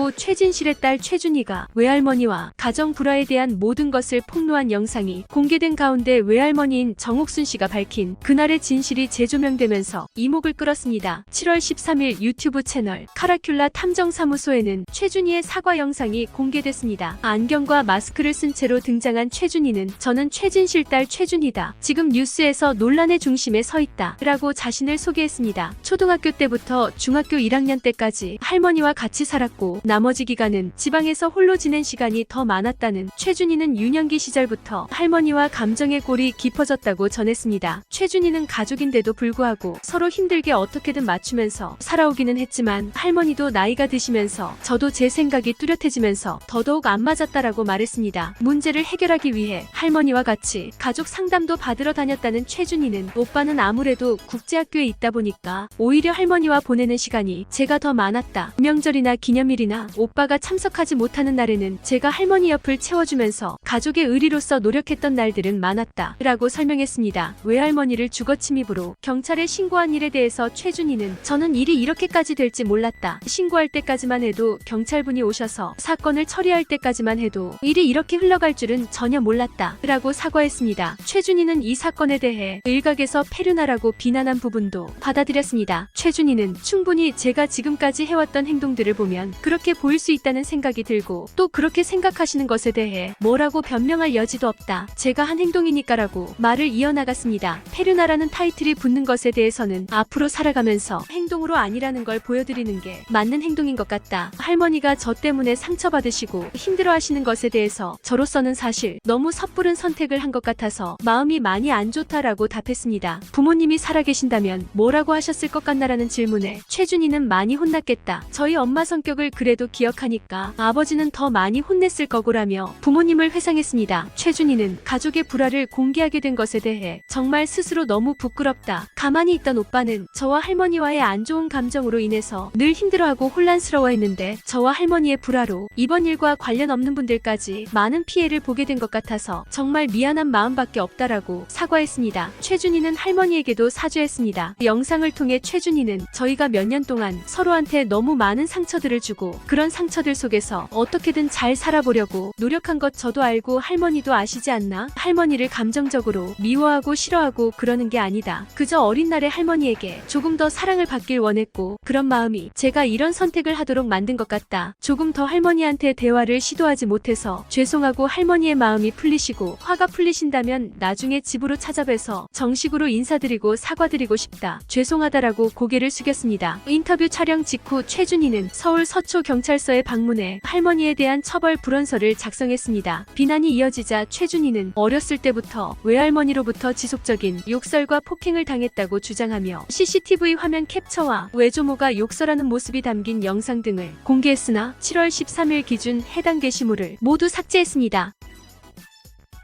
그리고 최진실의 딸 최준희가 외할머니와 가정 불화에 대한 모든 것을 폭로한 영상이 공개된 가운데 외할머니인 정옥순 씨가 밝힌 그날의 진실이 재조명되면서 이목을 끌었습니다. 7월 13일 유튜브 채널 카라큘라 탐정사무소에는 최준희의 사과 영상이 공개됐습니다. 안경과 마스크를 쓴 채로 등장한 최준희는 저는 최진실 딸 최준희다. 지금 뉴스에서 논란의 중심에 서 있다. 라고 자신을 소개했습니다. 초등학교 때부터 중학교 1학년 때까지 할머니와 같이 살았고 나머지 기간은 지방에서 홀로 지낸 시간이 더 많았다는 최준희는 유년기 시절부터 할머니와 감정의 골이 깊어졌다고 전했습니다. 최준희는 가족인데도 불구하고 서로 힘들게 어떻게든 맞추면서 살아오기는 했지만 할머니도 나이가 드시면서 저도 제 생각이 뚜렷해지면서 더더욱 안 맞았다라고 말했습니다. 문제를 해결하기 위해 할머니와 같이 가족 상담도 받으러 다녔다는 최준희는 오빠는 아무래도 국제학교에 있다 보니까 오히려 할머니와 보내는 시간이 제가 더 많았다. 명절이나 기념일이나 오빠가 참석하지 못하는 날에는 제가 할머니 옆을 채워주면서 가족의 의리로서 노력했던 날들은 많았다. 라고 설명했습니다. 외할머니를 주거 침입으로 경찰에 신고한 일에 대해서 최준희는 저는 일이 이렇게까지 될지 몰랐다. 신고할 때까지만 해도 경찰분이 오셔서 사건을 처리할 때까지만 해도 일이 이렇게 흘러갈 줄은 전혀 몰랐다. 라고 사과했습니다. 최준희는 이 사건에 대해 일각에서 페르나라고 비난한 부분도 받아들였습니다. 최준희는 충분히 제가 지금까지 해왔던 행동들을 보면 그렇게 보일 수 있다는 생각이 들고 또 그렇게 생각하시는 것에 대해 뭐라고 변명할 여지도 없다. 제가 한 행동이니까라고 말을 이어나갔습니다. 페르나라는 타이틀이 붙는 것에 대해서는 앞으로 살아가면서 행동으로 아니라는 걸 보여드리는 게 맞는 행동인 것 같다. 할머니가 저 때문에 상처받으시고 힘들어하시는 것에 대해서 저로서는 사실 너무 섣부른 선택을 한 것 같아서 마음이 많이 안 좋다라고 답했습니다. 부모님이 살아계신다면 뭐라고 하셨을 것 같나라는 질문에 최준희는 많이 혼났겠다. 저희 엄마 성격을 그래 도 기억하니까 아버지는 더 많이 혼냈을 거고라며 부모님을 회상했습니다. 최준희는 가족의 불화를 공개하게 된 것에 대해 정말 스스로 너무 부끄럽다. 가만히 있던 오빠는 저와 할머니와의 안 좋은 감정으로 인해서 늘 힘들어하고 혼란스러워했는데 저와 할머니의 불화로 이번 일과 관련 없는 분들까지 많은 피해를 보게 된 것 같아서 정말 미안한 마음밖에 없다라고 사과했습니다. 최준희는 할머니에게도 사죄했습니다. 영상을 통해 최준희는 저희가 몇 년 동안 서로한테 너무 많은 상처들을 주고 그런 상처들 속에서 어떻게든 잘 살아보려고 노력한 것 저도 알고 할머니도 아시지 않나? 할머니를 감정적으로 미워하고 싫어하고 그러는 게 아니다. 그저 어린 날의 할머니에게 조금 더 사랑을 받길 원했고 그런 마음이 제가 이런 선택을 하도록 만든 것 같다. 조금 더 할머니한테 대화를 시도하지 못해서 죄송하고 할머니의 마음이 풀리시고 화가 풀리신다면 나중에 집으로 찾아뵈서 정식으로 인사드리고 사과드리고 싶다. 죄송하다라고 고개를 숙였습니다. 인터뷰 촬영 직후 최준희는 서울 서초 경찰서에 방문해 할머니에 대한 처벌 불원서를 작성했습니다. 비난이 이어지자 최준희는 어렸을 때부터 외할머니로부터 지속적인 욕설과 폭행을 당했다고 주장하며 CCTV 화면 캡처와 외조모가 욕설하는 모습이 담긴 영상 등을 공개했으나 7월 13일 기준 해당 게시물을 모두 삭제했습니다.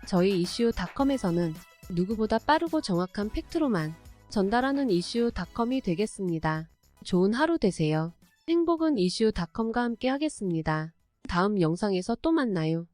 저희 이슈닷컴에서는 누구보다 빠르고 정확한 팩트로만 전달하는 이슈닷컴이 되겠습니다. 좋은 하루 되세요. 행복은 이슈닷컴과 함께 하겠습니다. 다음 영상에서 또 만나요.